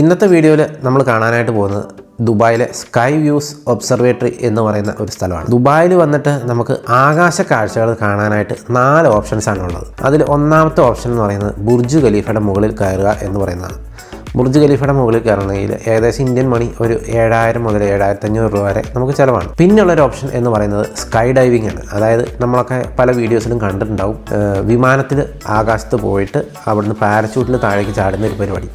ഇന്നത്തെ വീഡിയോയിൽ നമ്മൾ കാണാനായിട്ട് പോകുന്നത് ദുബായിലെ സ്കൈ വ്യൂസ് ഒബ്സർവേറ്ററി എന്ന് പറയുന്ന ഒരു സ്ഥലമാണ്. ദുബായിൽ വന്നിട്ട് നമുക്ക് ആകാശ കാഴ്ചകൾ കാണാനായിട്ട് നാല് ഓപ്ഷൻസ് ആണ് ഉള്ളത്. അതിൽ ഒന്നാമത്തെ ഓപ്ഷൻ എന്ന് പറയുന്നത് ബുർജ് ഖലീഫയുടെ മുകളിൽ കയറുക എന്ന് പറയുന്നതാണ്. ബുർജ് ഖലീഫയുടെ മുകളിൽ കയറണമെങ്കിൽ ഏകദേശം ഇന്ത്യൻ മണി ഒരു ഏഴായിരം മുതൽ ഏഴായിരത്തി അഞ്ഞൂറ് രൂപ വരെ നമുക്ക് ചിലവാണ്. പിന്നുള്ളൊരു ഓപ്ഷൻ എന്ന് പറയുന്നത് സ്കൈ ഡൈവിംഗ് ആണ്. അതായത് നമ്മളൊക്കെ പല വീഡിയോസിലും കണ്ടിട്ടുണ്ടാവും. വിമാനത്തിൽ ആകാശത്ത് പോയിട്ട് അവിടുന്ന് പാരച്യൂട്ടിൽ താഴേക്ക് ചാടുന്ന ഒരു പരിപാടി.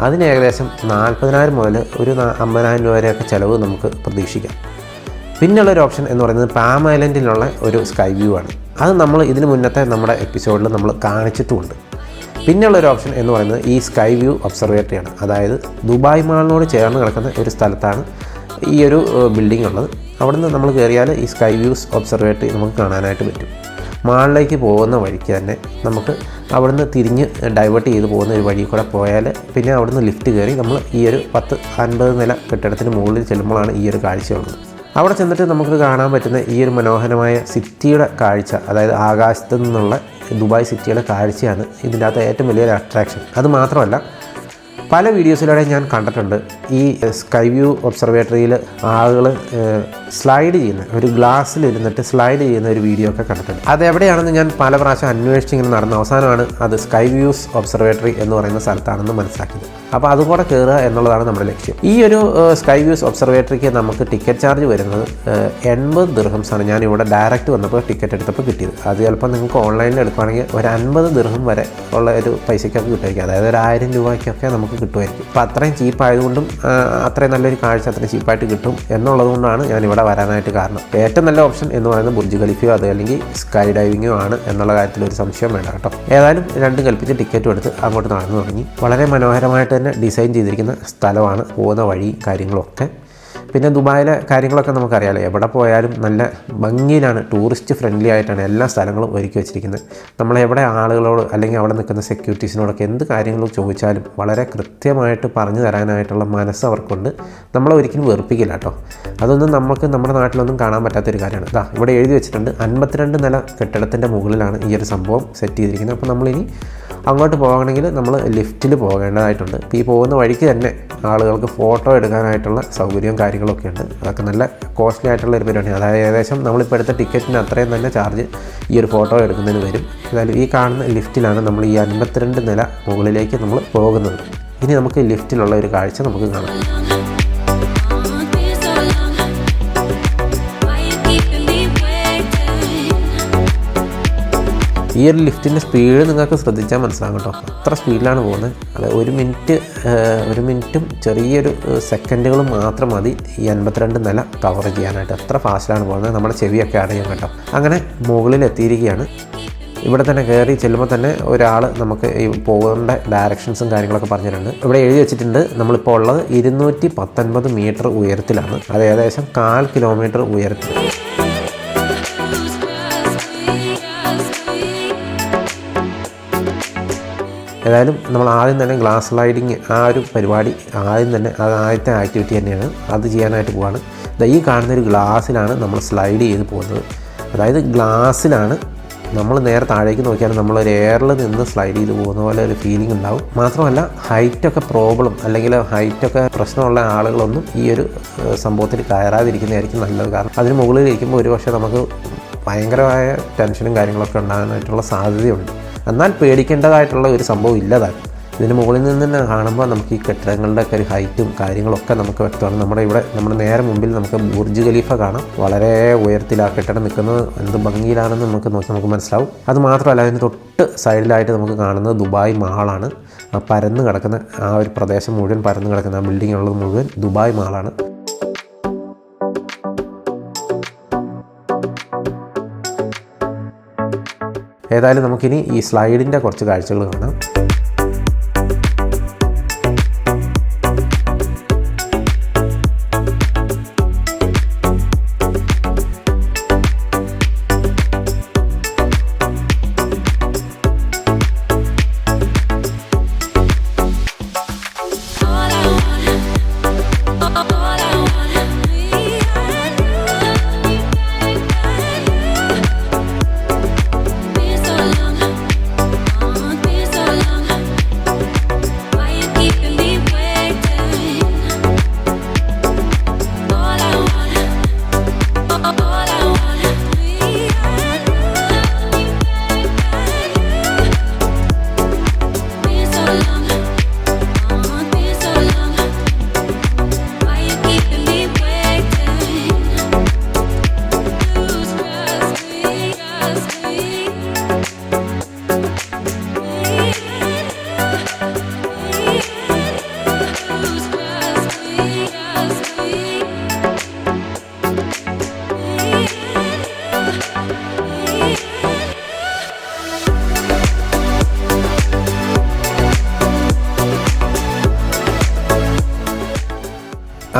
അതിന് ഏകദേശം നാൽപ്പതിനായിരം മുതൽ ഒരു അമ്പതിനായിരം രൂപ വരെയൊക്കെ ചിലവ് നമുക്ക് പ്രതീക്ഷിക്കാം. പിന്നുള്ള ഒരു ഓപ്ഷൻ എന്ന് പറയുന്നത് പാം ഐലൻഡിലുള്ള ഒരു സ്കൈ വ്യൂ ആണ്. അത് നമ്മൾ ഇതിന് മുന്നത്തെ നമ്മുടെ എപ്പിസോഡിൽ നമ്മൾ കാണിച്ചിട്ടുമുണ്ട്. പിന്നുള്ള ഒരു ഓപ്ഷൻ എന്ന് പറയുന്നത് ഈ സ്കൈ വ്യൂ ഒബ്സർവേറ്ററി ആണ്. അതായത് ദുബായ് മാളിനോട് ചേർന്ന് കിടക്കുന്ന ഒരു സ്ഥലത്താണ് ഈ ഒരു ബിൽഡിംഗ് ഉള്ളത്. അവിടുന്ന് നമ്മൾ കയറിയാൽ ഈ സ്കൈ വ്യൂസ് ഒബ്സർവേറ്ററി നമുക്ക് കാണാനായിട്ട് പറ്റും. മാളിലേക്ക് പോകുന്ന വഴിക്ക് തന്നെ നമുക്ക് അവിടുന്ന് തിരിഞ്ഞ് ഡൈവേർട്ട് ചെയ്ത് പോകുന്ന ഒരു വഴി കൂടെ പോയാൽ പിന്നെ അവിടുന്ന് ലിഫ്റ്റ് കയറി നമ്മൾ ഈ ഒരു പത്ത് അൻപത് നില കെട്ടിടത്തിന് മുകളിൽ ചെല്ലുമ്പോഴാണ് ഈ ഒരു കാഴ്ചയുള്ളത് അവിടെ ചെന്നിട്ട് നമുക്ക് കാണാൻ പറ്റുന്ന ഈ ഒരു മനോഹരമായ സിറ്റിയുടെ കാഴ്ച അതായത് ആകാശത്ത് നിന്നുള്ള ദുബായ് സിറ്റിയുടെ കാഴ്ചയാണ് ഇതിന്റെ അകത്ത് ഏറ്റവും വലിയൊരു അട്രാക്ഷൻ അത് മാത്രമല്ല പല വീഡിയോസിലൂടെ ഞാൻ കണ്ടിട്ടുണ്ട്. ഈ സ്കൈ വ്യൂ ഒബ്സർവേറ്ററിയിൽ ആളുകൾ സ്ലൈഡ് ചെയ്യുന്ന ഒരു ഗ്ലാസ്സിൽ ഇരുന്നിട്ട് സ്ലൈഡ് ചെയ്യുന്ന ഒരു വീഡിയോ ഒക്കെ കണ്ടിട്ടുണ്ട്. അത് എവിടെയാണെന്ന് ഞാൻ പല പ്രാവശ്യം അന്വേഷിച്ച് ഇങ്ങനെ നടന്ന. അവസാനമാണ് അത് സ്കൈ വ്യൂസ് ഒബ്സർവേറ്ററി എന്ന് പറയുന്ന സ്ഥലത്താണെന്ന് മനസ്സിലാക്കിയത്. അപ്പോൾ അതുകൂടെ കയറുക എന്നുള്ളതാണ് നമ്മുടെ ലക്ഷ്യം. ഈ ഒരു സ്കൈ വ്യൂസ് ഒബ്സർവേറ്ററിക്ക് നമുക്ക് ടിക്കറ്റ് ചാർജ് വരുന്നത് എൺപത് ദിർഹംസാണ് ഞാൻ ഇവിടെ ഡയറക്റ്റ് വന്നപ്പോൾ ടിക്കറ്റ് എടുത്തപ്പോൾ കിട്ടിയത്. അത് ചിലപ്പോൾ നിങ്ങൾക്ക് ഓൺലൈനിൽ എടുക്കുകയാണെങ്കിൽ ഒരു അൻപത് ദിർഹം വരെ ഉള്ള ഒരു പൈസയ്ക്കൊക്കെ കിട്ടുമായിരിക്കും. അതായത് ഒരു ആയിരം രൂപയ്ക്കൊക്കെ നമുക്ക് കിട്ടുമായിരിക്കും. അപ്പോൾ അത്രയും ചീപ്പായതുകൊണ്ടും അത്രയും നല്ലൊരു കാഴ്ച അത്രയും ചീപ്പായിട്ട് കിട്ടും എന്നുള്ളതുകൊണ്ടാണ് ഞാൻ ഇവിടെ വരാനായിട്ട് കാരണം. ഏറ്റവും നല്ല ഓപ്ഷൻ എന്ന് പറയുന്നത് ബുർജ് ഖലീഫയോ അത് അല്ലെങ്കിൽ സ്കൈ ഡൈവിങ്ങോ ആണ് എന്നുള്ള കാര്യത്തിൽ ഒരു സംശയം വേണ്ട കേട്ടോ. ഏതായാലും രണ്ടും കൽപ്പിച്ച് ടിക്കറ്റും എടുത്ത് അങ്ങോട്ട് നടന്നു തുടങ്ങി. വളരെ മനോഹരമായിട്ട് തന്നെ ഡിസൈൻ ചെയ്തിരിക്കുന്ന സ്ഥലമാണ് പോകുന്ന വഴി കാര്യങ്ങളൊക്കെ. പിന്നെ ദുബായിലെ കാര്യങ്ങളൊക്കെ നമുക്കറിയാലോ. എവിടെ പോയാലും നല്ല ഭംഗിയിലാണ് ടൂറിസ്റ്റ് ഫ്രണ്ട്ലി ആയിട്ടാണ് എല്ലാ സ്ഥലങ്ങളും ഒരുക്കി വെച്ചിരിക്കുന്നത്. നമ്മളെവിടെ ആളുകളോട് അല്ലെങ്കിൽ അവിടെ നിൽക്കുന്ന സെക്യൂരിറ്റീസിനോടൊക്കെ എന്ത് കാര്യങ്ങളും ചോദിച്ചാലും വളരെ കൃത്യമായിട്ട് പറഞ്ഞു തരാനായിട്ടുള്ള മനസ്സ് അവർക്കുണ്ട്. നമ്മളെ ഒരിക്കലും വെറുപ്പിക്കില്ല കേട്ടോ. അതൊന്നും നമുക്ക് നമ്മുടെ നാട്ടിലൊന്നും കാണാൻ പറ്റാത്തൊരു കാര്യമാണ്. ഇതാ ഇവിടെ എഴുതി വെച്ചിട്ടുണ്ട് അൻപത്തിരണ്ട് നില കെട്ടിടത്തിന്റെ മുകളിലാണ് ഈ ഒരു സംഭവം സെറ്റ് ചെയ്തിരിക്കുന്നത്. അപ്പോൾ നമ്മളിനി അങ്ങോട്ട് പോകണമെങ്കിൽ നമ്മൾ ലിഫ്റ്റിൽ പോകേണ്ടതായിട്ടുണ്ട്. ഈ പോകുന്ന വഴിക്ക് തന്നെ ആളുകൾക്ക് ഫോട്ടോ എടുക്കാനായിട്ടുള്ള സൗകര്യവും കാര്യങ്ങളൊക്കെ ഉണ്ട് അതൊക്കെ നല്ല കോസ്റ്റ്ലി ആയിട്ടുള്ള ഒരു പരിപാടിയാണ്. അതായത് ഏകദേശം നമ്മളിപ്പോൾ എടുത്ത ടിക്കറ്റിന് അത്രയും തന്നെ ചാർജ് ഈ ഒരു ഫോട്ടോ എടുക്കുന്നതിന് വരും. ഏതായാലും ഈ കാണുന്ന ലിഫ്റ്റിലാണ് നമ്മൾ ഈ അൻപത്തിരണ്ട് നില മുകളിലേക്ക് നമ്മൾ പോകുന്നത്. ഇനി നമുക്ക് ലിഫ്റ്റിലുള്ള ഒരു കാഴ്ച നമുക്ക് കാണാം. ഈ ഒരു ലിഫ്റ്റിന്റെ സ്പീഡ് നിങ്ങൾക്ക് ശ്രദ്ധിച്ചാൽ മനസ്സിലാകും കേട്ടോ. അത്ര സ്പീഡിലാണ് പോകുന്നത്. അത് ഒരു മിനിറ്റ് ഒരു മിനിറ്റും ചെറിയൊരു സെക്കൻഡുകളും മാത്രം മതി ഈ അൻപത്തിരണ്ട് നില കവർ ചെയ്യാനായിട്ട്. അത്ര ഫാസ്റ്റിലാണ് പോകുന്നത്. നമ്മുടെ ചെവിയൊക്കെ അടയും കേട്ടോ. അങ്ങനെ മുകളിൽ എത്തിയിരിക്കുകയാണ്. ഇവിടെ തന്നെ കയറി ചെല്ലുമ്പോൾ തന്നെ ഒരാൾ നമുക്ക് ഈ പോകേണ്ട ഡയറക്ഷൻസും കാര്യങ്ങളൊക്കെ പറഞ്ഞിട്ടുണ്ട്. ഇവിടെ എഴുതി വെച്ചിട്ടുണ്ട് നമ്മളിപ്പോൾ ഉള്ളത് ഇരുന്നൂറ്റി പത്തൊൻപത് മീറ്റർ ഉയരത്തിലാണ്. അത് ഏകദേശം കാൽ കിലോമീറ്റർ ഉയരത്തിൽ ഏതായാലും നമ്മൾ ആദ്യം തന്നെ ഗ്ലാസ് സ്ലൈഡിങ് ആ ഒരു പരിപാടി ആദ്യം തന്നെ അത് ആദ്യത്തെ ആക്ടിവിറ്റി തന്നെയാണ്. അത് ചെയ്യാനായിട്ട് പോവാണ്. ഈ കാണുന്ന ഒരു ഗ്ലാസ്സിലാണ് നമ്മൾ സ്ലൈഡ് ചെയ്ത് പോകുന്നത്. അതായത് ഗ്ലാസ്സിലാണ് നമ്മൾ നേരെ താഴേക്ക് നോക്കിയാൽ നമ്മൾ ഒരു എയറിൽ നിന്ന് സ്ലൈഡ് ചെയ്ത് പോകുന്ന പോലെ ഒരു ഫീലിംഗ് ഉണ്ടാവും. മാത്രമല്ല ഹൈറ്റൊക്കെ പ്രോബ്ലം അല്ലെങ്കിൽ ഹൈറ്റൊക്കെ പ്രശ്നമുള്ള ആളുകളൊന്നും ഈ ഒരു സംഭവത്തിൽ കയറാതിരിക്കുന്നതായിരിക്കും നല്ലത്. കാരണം അതിന് മുകളിലിരിക്കുമ്പോൾ ഒരുപക്ഷെ ഒരു നമുക്ക് ഭയങ്കരമായ ടെൻഷനും കാര്യങ്ങളൊക്കെ ഉണ്ടാകാനായിട്ടുള്ള സാധ്യതയുണ്ട്. എന്നാൽ പേടിക്കേണ്ടതായിട്ടുള്ള ഒരു സംഭവം ഇല്ലതാണ് ഇതിന് മുകളിൽ നിന്ന് തന്നെ കാണുമ്പോൾ നമുക്ക് ഈ കെട്ടിടങ്ങളുടെ ഒക്കെ ഒരു ഹൈറ്റും കാര്യങ്ങളൊക്കെ നമുക്ക് വ്യക്തമാണ്. നമ്മുടെ ഇവിടെ നമ്മുടെ നേരെ മുമ്പിൽ നമുക്ക് ബുർജ് ഖലീഫ കാണാം. വളരെ ഉയരത്തിൽ ആ കെട്ടിടം നിൽക്കുന്നത് എന്ത് ഭംഗിയിലാണെന്ന് നമുക്ക് നോക്കി നമുക്ക് മനസ്സിലാവും. അത് മാത്രമല്ല അതിന് തൊട്ട് സൈഡിലായിട്ട് നമുക്ക് കാണുന്നത് ദുബായ് മാളാണ്. ആ പരന്ന് കിടക്കുന്ന ആ ഒരു പ്രദേശം മുഴുവൻ പരന്ന് കിടക്കുന്ന ആ ബിൽഡിംഗ് ഉള്ളത് മുഴുവൻ ദുബായ് മാളാണ്. ഏതായാലും നമുക്കിനി ഈ സ്ലൈഡിന്റെ കുറച്ച് കാഴ്ചകൾ കാണാം.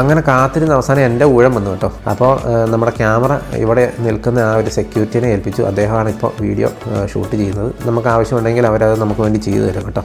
അങ്ങനെ കാത്തിരുന്ന അവസാനം എന്റെ ഊഴം വന്നു കേട്ടോ. അപ്പോൾ നമ്മുടെ ക്യാമറ ഇവിടെ നിൽക്കുന്ന ആ ഒരു സെക്യൂരിറ്റിനെ ഏൽപ്പിച്ചു. അദ്ദേഹമാണ് ഇപ്പോൾ വീഡിയോ ഷൂട്ട് ചെയ്യുന്നത്. നമുക്ക് ആവശ്യമുണ്ടെങ്കിൽ അവരത് നമുക്ക് വേണ്ടി ചെയ്തു തരും കേട്ടോ.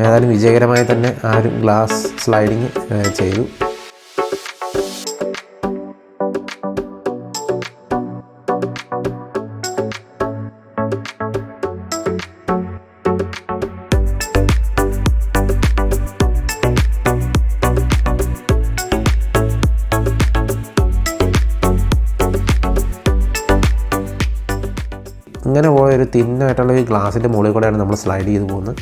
ഏതായാലും വിജയകരമായി തന്നെ ആ ഒരു ഗ്ലാസ് സ്ലൈഡിങ് ചെയ്തു. ഇങ്ങനെ പോയ ഒരു തിന്നായിട്ടുള്ള ഈ ഗ്ലാസിന്റെ മുകളിൽ കൂടെയാണ് നമ്മൾ സ്ലൈഡ് ചെയ്ത് പോകുന്നത്.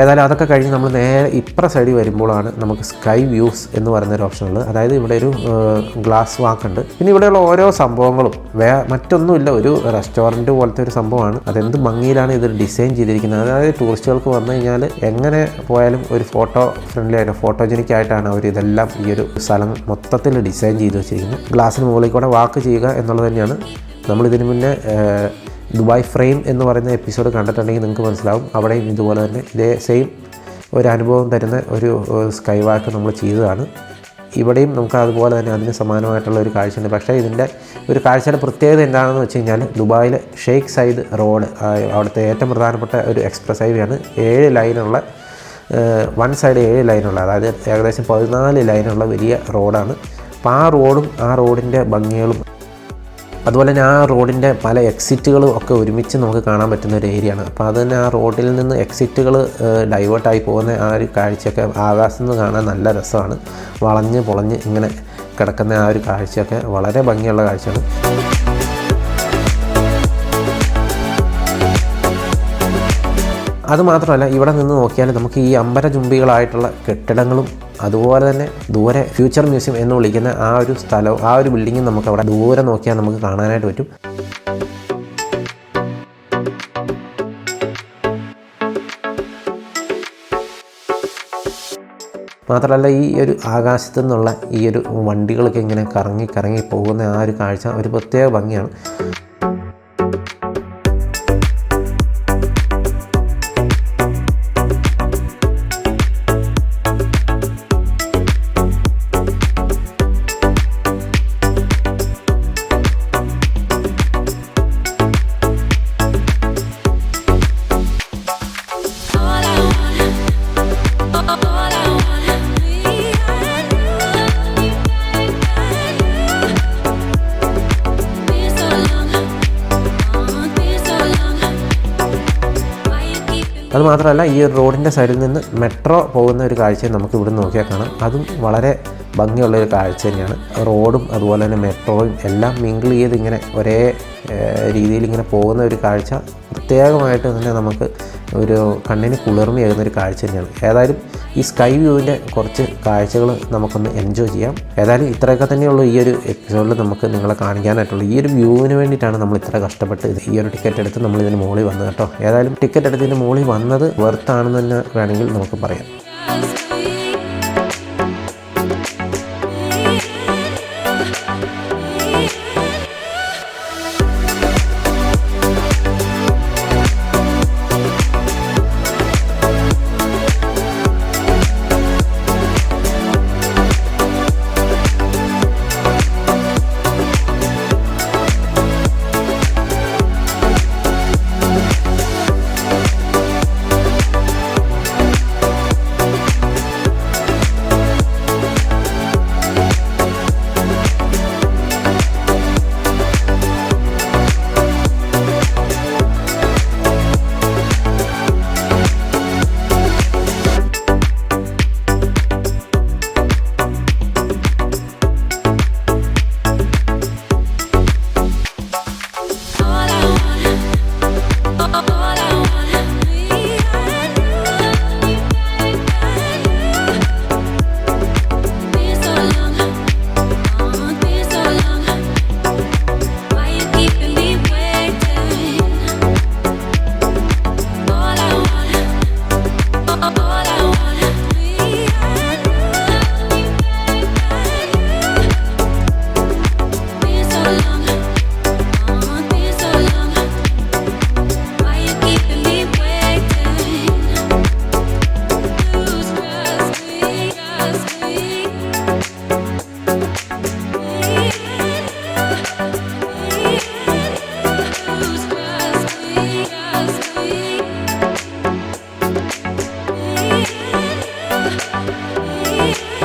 ഏതായാലും അതൊക്കെ കഴിഞ്ഞ് നമ്മൾ നേരെ ഇപ്പുറ സൈഡിൽ വരുമ്പോഴാണ് നമുക്ക് സ്കൈ വ്യൂസ് എന്ന് പറയുന്ന ഒരു ഓപ്ഷൻ ഉള്ളത്. അതായത് ഇവിടെ ഒരു ഗ്ലാസ് വാക്കുണ്ട് പിന്നെ ഇവിടെയുള്ള ഓരോ സംഭവങ്ങളും വേ മറ്റൊന്നുമില്ല ഒരു റെസ്റ്റോറന്റ് പോലത്തെ ഒരു സംഭവമാണ്. അതെന്ത് ഭംഗിയിലാണ് ഇത് ഡിസൈൻ ചെയ്തിരിക്കുന്നത്? അതായത് ടൂറിസ്റ്റുകൾക്ക് വന്നു കഴിഞ്ഞാൽ എങ്ങനെ പോയാലും ഒരു ഫോട്ടോ ഫ്രണ്ട്ലി ആയിട്ട് ഫോട്ടോജനിക് ആയിട്ടാണ് അവർ ഇതെല്ലാം ഈ ഒരു സ്ഥലം മൊത്തത്തിൽ ഡിസൈൻ ചെയ്ത് വെച്ചിരിക്കുന്നത്. ഗ്ലാസ്സിന് മുകളിൽ കൂടെ വാക്ക് ചെയ്യുക എന്നുള്ളത് തന്നെയാണ്. നമ്മളിതിന് മുന്നേ ദുബായ് ഫ്രെയിം എന്ന് പറയുന്ന എപ്പിസോഡ് കണ്ടിട്ടുണ്ടെങ്കിൽ നിങ്ങൾക്ക് മനസ്സിലാവും. അവിടെയും ഇതുപോലെ തന്നെ ഇതേ സെയിം ഒരു അനുഭവം തരുന്ന ഒരു സ്കൈ വാക്ക് നമ്മൾ ചെയ്തതാണ്. ഇവിടെയും നമുക്ക് അതുപോലെ തന്നെ അതിന് സമാനമായിട്ടുള്ള ഒരു കാഴ്ചയുണ്ട്. പക്ഷേ ഇതിന്റെ ഒരു കാഴ്ചയുടെ പ്രത്യേകത എന്താണെന്ന് വെച്ച് കഴിഞ്ഞാൽ ദുബായിലെ ഷെയ്ഖ് സയ്ദ് റോഡ് അവിടുത്തെ ഏറ്റവും പ്രധാനപ്പെട്ട ഒരു എക്സ്പ്രസ് ഹൈവേയാണ് ഏഴ് ലൈനുള്ള വൺ സൈഡ് ഏഴ് ലൈനുള്ള അതായത് ഏകദേശം പതിനാല് ലൈനുള്ള വലിയ റോഡാണ് അപ്പോൾ ആ റോഡും ആ റോഡിന്റെ ഭംഗികളും അതുപോലെ തന്നെ ആ റോഡിന്റെ പല എക്സിറ്റുകളും ഒക്കെ ഒരുമിച്ച് നമുക്ക് കാണാൻ പറ്റുന്ന ഒരു ഏരിയയാണ് അപ്പോൾ അത് തന്നെ ആ റോഡിൽ നിന്ന് എക്സിറ്റുകൾ ഡൈവേർട്ടായി പോകുന്ന ആ ഒരു കാഴ്ചയൊക്കെ ആകാശത്ത് നിന്ന് കാണാൻ നല്ല രസമാണ്. വളഞ്ഞ് പൊളഞ്ഞ് ഇങ്ങനെ കിടക്കുന്ന ആ ഒരു കാഴ്ചയൊക്കെ വളരെ ഭംഗിയുള്ള കാഴ്ചയാണ്. അതുമാത്രമല്ല ഇവിടെ നിന്ന് നോക്കിയാൽ നമുക്ക് ഈ അമ്പരചുംബികളായിട്ടുള്ള കെട്ടിടങ്ങളും അതുപോലെ തന്നെ ദൂരെ ഫ്യൂച്ചർ മ്യൂസിയം എന്ന് വിളിക്കുന്ന ആ ഒരു സ്ഥലവും ആ ഒരു ബിൽഡിങ്ങും നമുക്ക് അവിടെ ദൂരെ നോക്കിയാൽ നമുക്ക് കാണാനായിട്ട് പറ്റും. മാത്രമല്ല ഈ ഒരു ആകാശത്തു നിന്നുള്ള ഈ ഒരു വണ്ടികളൊക്കെ ഇങ്ങനെ കറങ്ങി കറങ്ങി പോകുന്ന ആ ഒരു കാഴ്ച ഒരു പ്രത്യേക ഭംഗിയാണ്. Keeping അത് മാത്രമല്ല ഈ ഒരു റോഡിന്റെ സൈഡിൽ നിന്ന് മെട്രോ പോകുന്ന ഒരു കാഴ്ചയും നമുക്ക് ഇവിടെ നോക്കിയാൽ കാണാം. അതും വളരെ ഭംഗിയുള്ള ഒരു കാഴ്ച തന്നെയാണ്. റോഡും അതുപോലെ തന്നെ മെട്രോയും എല്ലാം മിങ്കിൾ ചെയ്ത് ഇങ്ങനെ ഒരേ രീതിയിൽ ഇങ്ങനെ പോകുന്ന ഒരു കാഴ്ച. പ്രത്യേകമായിട്ട് തന്നെ നമുക്ക് ഒരു കണ്ണിന് കുളിർമയാകുന്ന ഒരു കാഴ്ച തന്നെയാണ്. ഏതായാലും ഈ സ്കൈ വ്യൂവിന്റെ കുറച്ച് കാഴ്ചകൾ നമുക്കൊന്ന് എൻജോയ് ചെയ്യാം. ഏതായാലും ഇത്രയൊക്കെ തന്നെയുള്ളൂ ഈ ഒരു എപ്പിസോഡിൽ നമുക്ക് നിങ്ങളെ കാണിക്കാനായിട്ടുള്ളൂ. ഈ ഒരു വ്യൂവിന് വേണ്ടിയിട്ടാണ് നമ്മൾ ഇത്ര കഷ്ടപ്പെട്ട് ഈ ഒരു ടിക്കറ്റ് എടുത്ത് നമ്മൾ ഇതിന് മുകളിൽ വന്നത് കേട്ടോ. ഏതായാലും ടിക്കറ്റ് എടുത്തതിന് മുകളിൽ വന്നത് വെർത്താണെന്ന് തന്നെ വേണമെങ്കിൽ നമുക്ക് പറയാം.